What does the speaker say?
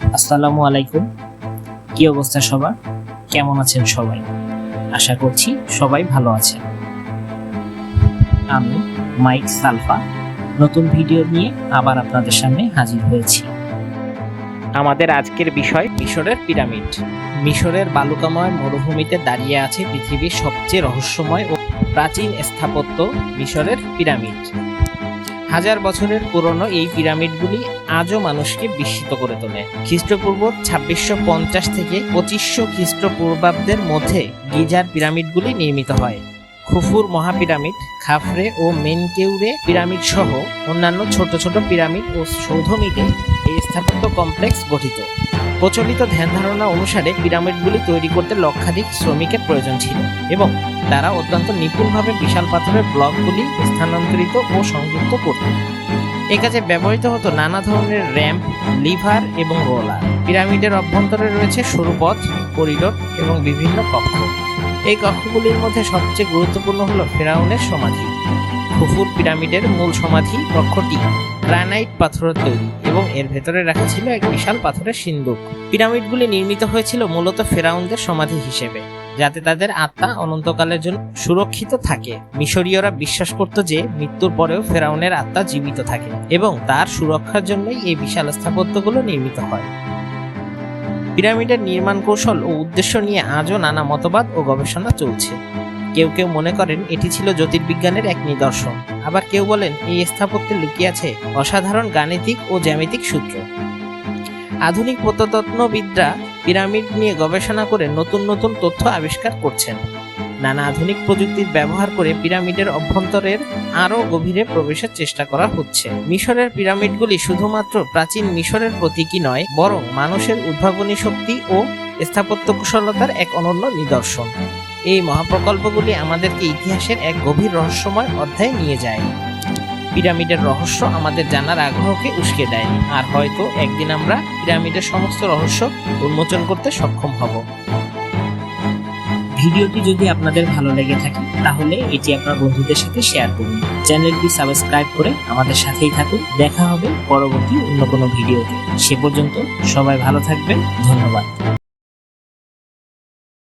আসসালামু আলাইকুম। কি অবস্থা সবার? কেমন আছেন সবাই? আশা করছি সবাই ভালো আছেন। আমি মাইক সালফা। নতুন ভিডিও নিয়ে আবার আপনাদের সামনে হাজির হয়েছি। আমাদের আজকের বিষয় মিশরের পিরামিড। মিশরের বালুকাময় মরুভূমিতে দাঁড়িয়ে আছে পৃথিবীর সবচেয়ে রহস্যময় ও প্রাচীন স্থাপত্য মিশরের পিরামিড। হাজার বছরের পুরনো এই পিরামিডগুলি আজও মানুষকে বিস্মিত করে তোলে। খ্রিস্টপূর্ব ছাব্বিশশো পঞ্চাশ থেকে পঁচিশশো খ্রিস্টপূর্বাব্দের মধ্যে গিজার পিরামিডগুলি নির্মিত হয়। খুফুর মহাপিরামিড, খাফরে ও মেনকেউরে পিরামিড সহ অন্যান্য ছোট ছোট পিরামিড ও সৌধ মিলে এই স্থাপত্য কমপ্লেক্স গঠিত। প্রচলিত ধ্যান ধারণা অনুসারে পিরামিডগুলি তৈরি করতে লক্ষাধিক শ্রমিকের প্রয়োজন ছিল এবং তারা অত্যন্ত নিপুণভাবে বিশাল পাথরের ব্লকগুলি স্থানান্তরিত ও সংযুক্ত করত। এ কাজে ব্যবহৃত হতো নানা ধরনের র্যাম্প, লিভার এবং রোলার। পিরামিডের অভ্যন্তরে রয়েছে সরু পথ, করিডোর এবং বিভিন্ন কক্ষ। এই কক্ষগুলির মধ্যে সবচেয়ে গুরুত্বপূর্ণ হলো ফেরাউনের সমাধি। খুফুর পিরামিডের মূল সমাধি কক্ষটি গ্রানাইট পাথরের তৈরি এবং এর ভেতরে রাখা ছিল এক বিশাল পাথরের সিন্দুক। পিরামিডগুলি নির্মিত হয়েছিল মূলত ফেরাউনদের সমাধি হিসেবে, যাতে তাদের আত্মা অনন্তকালের জন্য সুরক্ষিত থাকে। মিশরীয়রা বিশ্বাস করত যে মৃত্যুর পরেও ফেরাউনের আত্মা জীবিত থাকে এবং তার সুরক্ষার জন্যই এই বিশাল স্থাপত্যগুলো নির্মিত হয়। পিরামিডের নির্মাণ কৌশল ও উদ্দেশ্য নিয়ে আজও নানা মতবাদ ও গবেষণা চলছে। কেউ কেউ মনে করেন এটি ছিল জ্যোতির্বিজ্ঞানের এক নিদর্শন। আবার কেউ বলেন এই স্থাপত্যে লুকিয়ে আছে অসাধারণ গাণিতিক ও জ্যামিতিক সূত্র। আধুনিক প্রত্নতত্ত্ববিদরা পিরামিড নিয়ে গবেষণা করে নতুন নতুন তথ্য আবিষ্কার করছেন। নানা আধুনিক প্রযুক্তির ব্যবহার করে পিরামিডের অভ্যন্তরের আরও গভীরে প্রবেশের চেষ্টা করা হচ্ছে। মিশরের পিরামিডগুলি শুধুমাত্র প্রাচীন মিশরের প্রতীকী নয়, বরং মানুষের উদ্ভাবনী শক্তি ও স্থাপত্য কুশলতার এক অনন্য নিদর্শন। এই মহাপ্রকল্পগুলি আমাদেরকে ইতিহাসের এক গভীর রহস্যময় অধ্যায়ে নিয়ে যায়। পিরামিডের রহস্য আমাদের জানার আগ্রহকে উস্কে দেয়, আর হয়তো একদিন আমরা পিরামিডের সমস্ত রহস্য উন্মোচন করতে সক্ষম হব। ভিডিওটি যদি আপনাদের ভালো লেগে থাকে, তাহলে এটি আপনার বন্ধুদের সাথে শেয়ার করুন। চ্যানেলটি সাবস্ক্রাইব করে আমাদের সাথেই থাকুন। দেখা হবে পরবর্তী অন্য কোনো ভিডিওতে। সে পর্যন্ত সবাই ভালো থাকবেন। ধন্যবাদ।